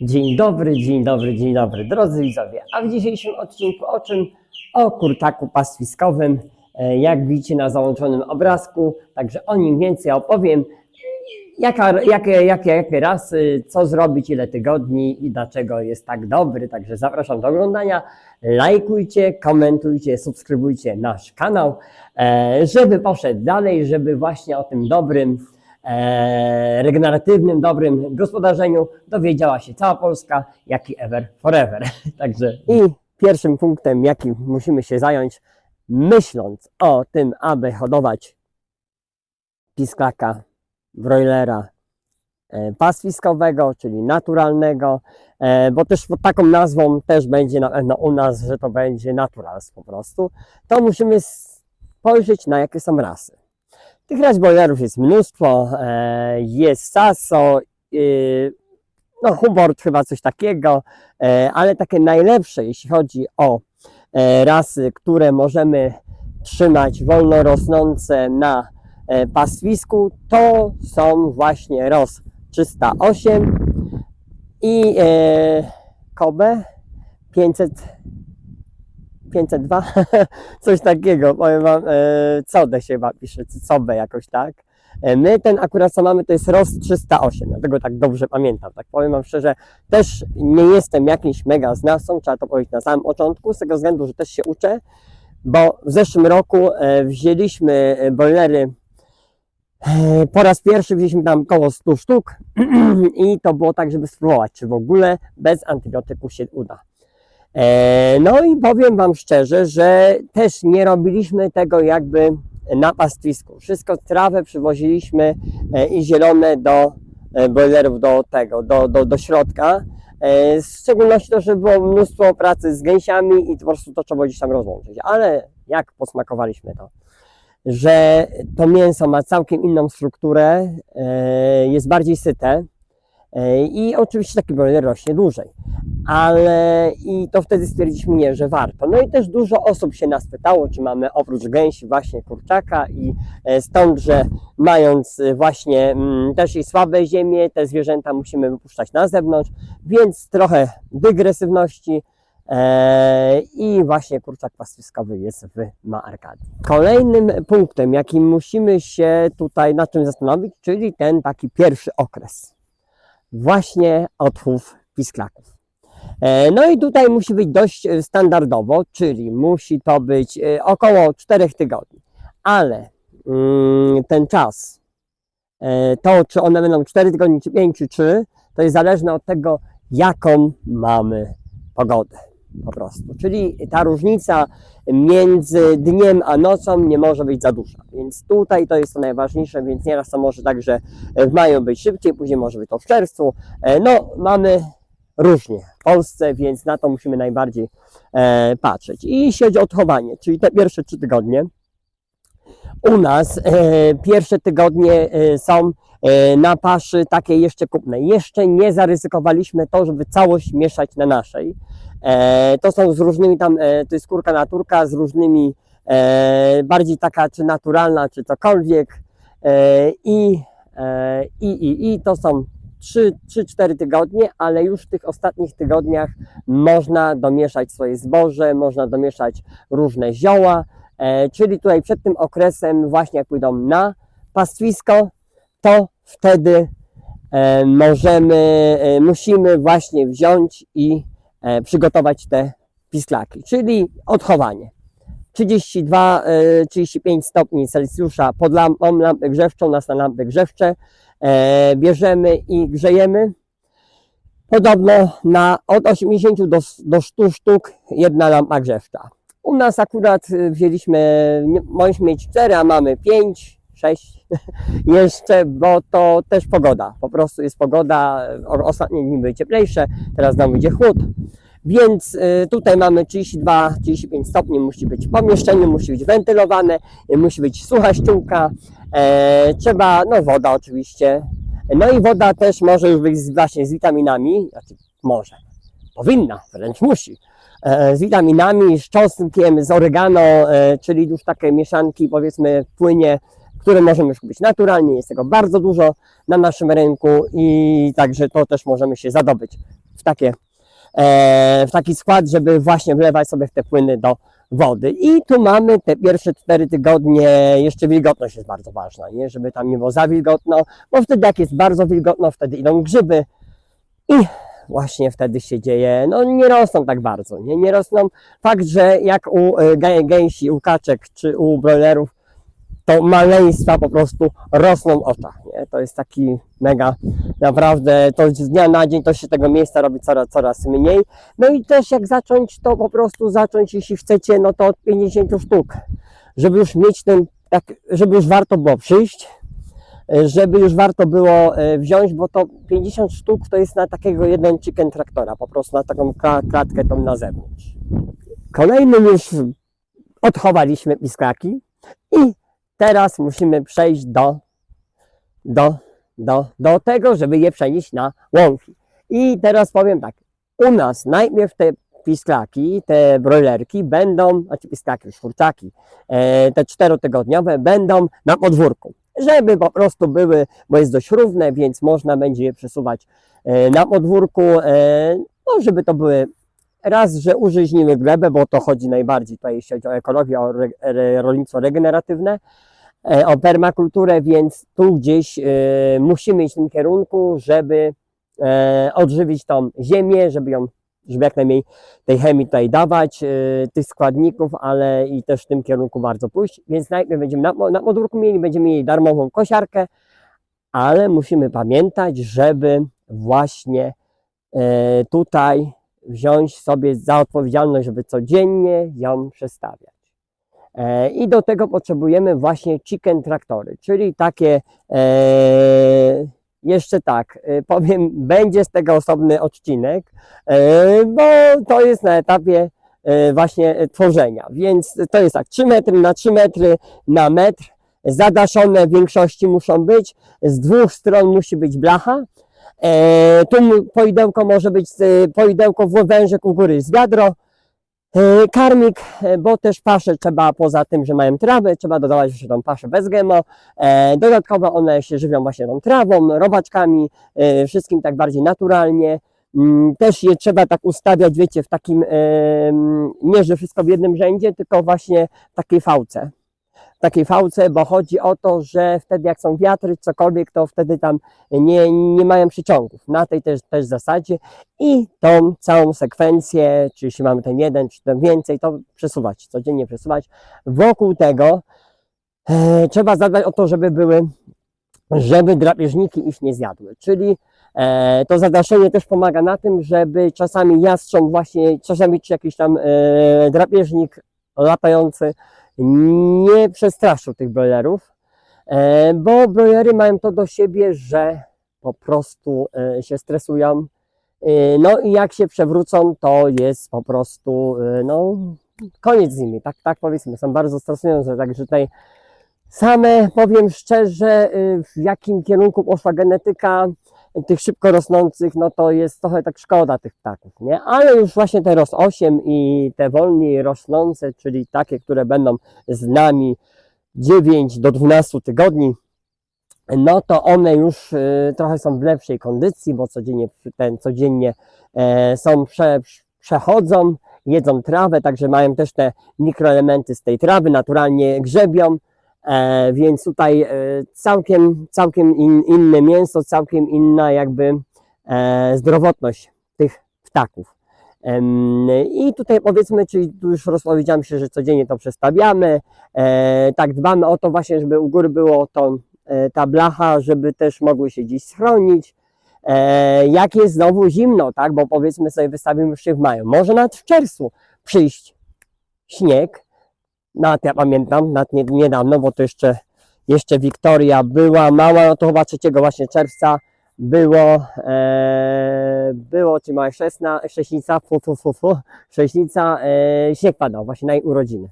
Dzień dobry, dzień dobry, dzień dobry, drodzy widzowie. A w dzisiejszym odcinku o czym? O kurczaku pastwiskowym, e, jak widzicie na załączonym obrazku. Także o nim więcej opowiem. Jaka, jakie, jakie, jakie rasy, co zrobić, ile tygodni i dlaczego jest tak dobry. Także zapraszam do oglądania. Lajkujcie, komentujcie, subskrybujcie nasz kanał, e, żeby poszedł dalej, żeby właśnie o tym dobrym e, regeneratywnym, dobrym gospodarzeniu dowiedziała się cała Polska, jak i ever forever. Także i pierwszym punktem, jakim musimy się zająć, myśląc o tym, aby hodować pisklaka, broilera e, pastwiskowego, czyli naturalnego, e, bo też pod taką nazwą też będzie na pewno u nas, że to będzie naturals po prostu, to musimy spojrzeć na jakie są rasy. Tych ras boilerów jest mnóstwo, e, jest Sasso, y, no Humboldt chyba coś takiego, e, ale takie najlepsze, jeśli chodzi o e, rasy, które możemy trzymać wolno rosnące na e, pastwisku, to są właśnie ROS 308 i e, Kobe 500 502, coś takiego, powiem wam, e, Code się chyba pisze, czy jakoś tak. E, My ten akurat co mamy to jest ROS 308, dlatego tak dobrze pamiętam. Tak powiem wam szczerze, też nie jestem jakimś mega znawcą, trzeba to powiedzieć na samym początku, z tego względu, że też się uczę, bo w zeszłym roku e, wzięliśmy e, boilery e, po raz pierwszy wzięliśmy tam około 100 sztuk i to było tak, żeby spróbować, czy w ogóle bez antybiotyku się uda. E, No i powiem Wam szczerze, że też nie robiliśmy tego jakby na pastwisku. Wszystko trawę przywoziliśmy e, i zielone do e, boilerów, do tego, do, do, do środka. W szczególności to, że było mnóstwo pracy z gęsiami i po prostu to trzeba było gdzieś tam rozłączyć. Ale jak posmakowaliśmy to, że to mięso ma całkiem inną strukturę, jest bardziej syte i oczywiście taki boiler rośnie dłużej ale i to wtedy stwierdziliśmy nie, że warto. No i też dużo osób się nas pytało, czy mamy oprócz gęsi właśnie kurczaka i e, stąd, że mając e, właśnie mm, też i słabe ziemie, te zwierzęta musimy wypuszczać na zewnątrz, więc trochę dygresywności e, i właśnie kurczak pastwiskowy jest w Maarkadii. Kolejnym punktem, jakim musimy się tutaj nad czym zastanowić, czyli ten taki pierwszy okres. Właśnie odchów pisklaków. E, No i tutaj musi być dość e, standardowo, czyli musi to być e, około 4 tygodni. Ale mm, ten czas, to czy one będą 4 tygodnie, czy 5, czy 3, to jest zależne od tego, jaką mamy pogodę po prostu. Czyli ta różnica między dniem a nocą nie może być za duża. Więc tutaj to jest to najważniejsze, więc nieraz to może tak, że w maju być szybciej, później może być to w czerwcu. E, No, mamy różnie w Polsce, więc na to musimy najbardziej e, patrzeć. I jeśli chodzi o odchowanie, czyli te pierwsze trzy tygodnie, u nas e, pierwsze tygodnie e, są na paszy takiej jeszcze kupnej. Jeszcze nie zaryzykowaliśmy to, żeby całość mieszać na naszej. E, to są z różnymi tam, e, to jest skórka naturka z różnymi, e, bardziej taka czy naturalna, czy cokolwiek. E, i, e, i, i, I to są 3-4 tygodnie, ale już w tych ostatnich tygodniach można domieszać swoje zboże, można domieszać różne zioła, e, czyli tutaj przed tym okresem właśnie jak pójdą na pastwisko, to wtedy e, możemy, e, musimy właśnie wziąć i e, przygotować te pisklaki, czyli odchowanie. 32-35 stopni Celsjusza pod lampą, lampę grzewczą, nas na lampy grzewcze bierzemy i grzejemy. Podobno na od 80 do, do 100 sztuk jedna lampa grzewcza. U nas akurat wzięliśmy, mogliśmy mieć 4, a mamy 5, 6 jeszcze, bo to też pogoda. Po prostu jest pogoda, ostatnie dni były cieplejsze, teraz nam będzie chłód. Więc y, tutaj mamy 32-35 stopni, musi być w pomieszczeniu, musi być wentylowane, y, musi być sucha ściółka, e, trzeba, no woda oczywiście, no i woda też może już być z, właśnie z witaminami, znaczy może, powinna, wręcz musi, e, z witaminami, z czosnkiem, z oregano, e, czyli już takie mieszanki powiedzmy płynie, które możemy kupić naturalnie. Jest tego bardzo dużo na naszym rynku i także to też możemy się zadobyć w, takie, e, w taki skład, żeby właśnie wlewać sobie te płyny do wody. I tu mamy te pierwsze cztery tygodnie, jeszcze wilgotność jest bardzo ważna, nie? żeby tam nie było za wilgotno, bo wtedy jak jest bardzo wilgotno, wtedy idą grzyby i właśnie wtedy się dzieje, no nie rosną tak bardzo, nie, nie rosną. Fakt, że jak u e, gę- gęsi, u kaczek czy u broilerów, to maleństwa po prostu rosną oczach, nie? To jest taki mega, naprawdę, to z dnia na dzień to się tego miejsca robi coraz, coraz mniej. No i też jak zacząć, to po prostu zacząć, jeśli chcecie, no to od 50 sztuk, żeby już mieć ten, tak, żeby już warto było przyjść, e, żeby już warto było e, wziąć, bo to 50 sztuk to jest na takiego jeden chicken traktora, po prostu na taką kla- klatkę tą na zewnątrz. Kolejnym już odchowaliśmy piskaki i teraz musimy przejść do, do, do, do tego, żeby je przenieść na łąki. I teraz powiem tak, u nas najpierw te pisklaki, te broilerki będą, znaczy pisklaki, kurczaki, e, te czterotygodniowe będą na podwórku, żeby po prostu były, bo jest dość równe, więc można będzie je przesuwać e, na podwórku, e, no żeby to były raz, że użyźnimy glebę, bo to chodzi najbardziej tutaj, jeśli chodzi o ekologię, o re, rolnictwo regeneratywne, e, o permakulturę, więc tu gdzieś e, musimy iść w tym kierunku, żeby e, odżywić tą ziemię, żeby ją, żeby jak najmniej tej chemii tutaj dawać, tych składników, ale i też w tym kierunku bardzo pójść. Więc najpierw będziemy na, na podwórku mieli, będziemy mieli darmową kosiarkę, ale musimy pamiętać, żeby właśnie tutaj wziąć sobie za odpowiedzialność, żeby codziennie ją przestawiać. E, I do tego potrzebujemy właśnie chicken traktory, czyli takie, e, jeszcze tak, e, powiem, będzie z tego osobny odcinek, bo to jest na etapie właśnie tworzenia. Więc to jest tak, 3 metry na 3 metry na metr, zadaszone w większości muszą być, z dwóch stron musi być blacha, tu mu- poidełko może być e, poidełko w wężek u góry z wiadro, e, karmik, e, bo też pasze trzeba poza tym, że mają trawę, trzeba dodawać jeszcze tą paszę bez GMO. E, dodatkowo one się żywią właśnie tą trawą, robaczkami, e, wszystkim tak bardziej naturalnie. Mm, Też je trzeba tak ustawiać, wiecie, w takim, e, nie że wszystko w jednym rzędzie, tylko właśnie w takiej fałce takiej fałce, bo chodzi o to, że wtedy jak są wiatry, cokolwiek, to wtedy tam nie, nie mają przyciągów. Na tej też, też zasadzie i tą całą sekwencję, czy jeśli mamy ten jeden, czy ten więcej, to przesuwać, codziennie przesuwać. Wokół tego e, trzeba zadbać o to, żeby były, żeby drapieżniki ich nie zjadły, czyli e, to zadaszenie też pomaga na tym, żeby czasami jastrząb właśnie, czasami czy jakiś tam e, drapieżnik latający nie przestraszył tych broilerów, e, bo broilery mają to do siebie, że po prostu e, się stresują. E, No i jak się przewrócą, to jest po prostu no, koniec z nimi, tak, tak powiedzmy, są bardzo stresujące, także tutaj same powiem szczerze, w jakim kierunku poszła genetyka tych szybko rosnących, no to jest trochę tak szkoda tych ptaków, nie? Ale już właśnie te ROS 8 i te wolniej rosnące, czyli takie, które będą z nami 9 do 12 tygodni, no to one już e, trochę są w lepszej kondycji, bo codziennie, ten, codziennie e, są, prze, przechodzą, jedzą trawę, także mają też te mikroelementy z tej trawy, naturalnie grzebią, e, więc tutaj e, całkiem, całkiem in, inne mięso, całkiem inna jakby e, zdrowotność tych ptaków. I tutaj powiedzmy, czyli tu już rozpowiedziałem się, że codziennie to przestawiamy, tak dbamy o to właśnie, żeby u góry było to, ta blacha, żeby też mogły się gdzieś schronić. Jak jest znowu zimno, tak, bo powiedzmy sobie wystawimy się w maju, może nawet w czerwcu przyjść śnieg, nawet ja pamiętam, nawet nie, niedawno, bo to jeszcze, jeszcze Wiktoria była mała, no to chyba 3 właśnie czerwca było, e, było, czy mała szesna, sześnica, fu, fu, fu, fu, sześnica, e, śnieg padał właśnie na jej urodziny.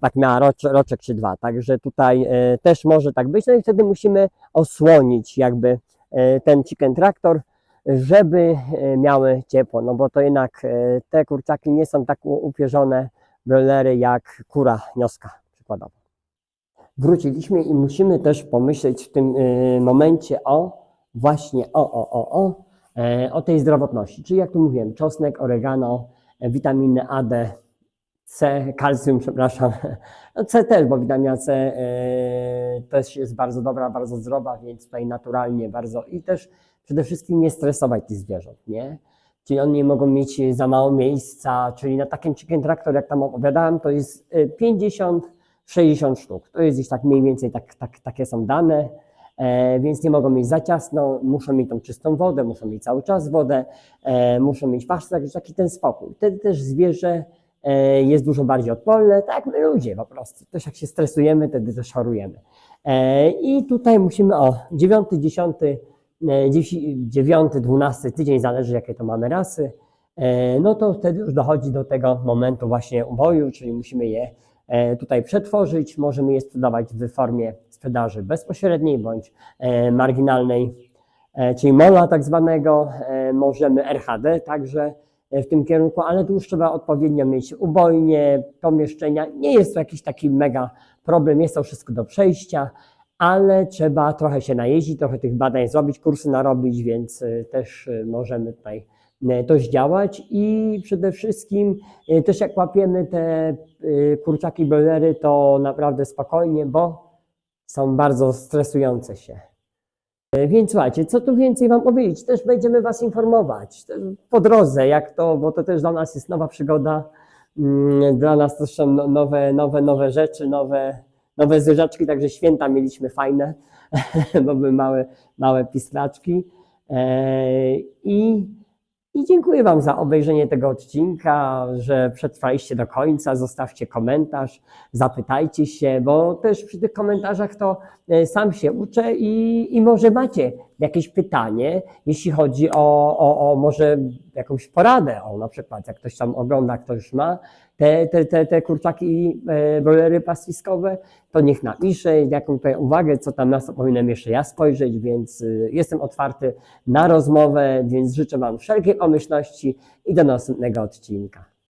Tak miała rocz, roczek czy dwa, także tutaj e, też może tak być, no i wtedy musimy osłonić jakby e, ten chicken traktor, żeby e, miały ciepło, no bo to jednak e, te kurczaki nie są tak upierzone broilery jak kura nioska przykładowo. wróciliśmy i musimy też pomyśleć w tym y, momencie o właśnie o, o, o, o, e, o tej zdrowotności. Czyli jak tu mówiłem, czosnek, oregano, e, witaminy A, D, C, kalcium, przepraszam. No C też, bo witamina C e, też jest bardzo dobra, bardzo zdrowa, więc tutaj naturalnie bardzo i też przede wszystkim nie stresować tych zwierząt, nie? Czyli one nie mogą mieć za mało miejsca, czyli na takim chicken traktor, jak tam opowiadałem, to jest e, 50-60 sztuk. To jest gdzieś tak mniej więcej, tak, tak, takie są dane, e, więc nie mogą mieć za ciasno, muszą mieć tą czystą wodę, muszą mieć cały czas wodę, e, muszą mieć paszczę, także taki ten spokój. Wtedy też zwierzę e, jest dużo bardziej odporne, tak jak my ludzie po prostu. Też jak się stresujemy, wtedy też chorujemy. E, I tutaj musimy o 9, 10, 9, 12 tydzień, zależy jakie to mamy rasy, e, no to wtedy już dochodzi do tego momentu właśnie uboju, czyli musimy je e, tutaj przetworzyć, możemy je sprzedawać w formie sprzedaży bezpośredniej bądź e, marginalnej, e, czyli mola tak zwanego, e, możemy RHD także e, w tym kierunku, ale tu już trzeba odpowiednio mieć ubojnie, pomieszczenia. Nie jest to jakiś taki mega problem, jest to wszystko do przejścia, ale trzeba trochę się najeździć, trochę tych badań zrobić, kursy narobić, więc e, też e, możemy tutaj e, to zdziałać i przede wszystkim też jak łapiemy te kurczaki broilery, to naprawdę spokojnie, bo są bardzo stresujące się. Więc słuchajcie, co tu więcej Wam powiedzieć? Też będziemy Was informować po drodze, jak to, bo to też dla nas jest nowa przygoda. Mm, Dla nas też są no- nowe, nowe, nowe rzeczy, nowe, nowe zwierzaczki, także święta mieliśmy fajne, bo były małe, małe pisklaczki. E, I, I dziękuję Wam za obejrzenie tego odcinka, że przetrwaliście do końca. Zostawcie komentarz, zapytajcie się, bo też przy tych komentarzach to e, sam się uczę i, i może macie jakieś pytanie, jeśli chodzi o, o, o może jakąś poradę, o na przykład jak ktoś tam ogląda, ktoś ma te, te, te, te kurczaki, e, broilery pastwiskowe, to niech napisze, jaką tutaj uwagę, co tam na co powinienem jeszcze ja spojrzeć, więc y, jestem otwarty na rozmowę, więc życzę Wam wszelkiej pomyślności i do następnego odcinka.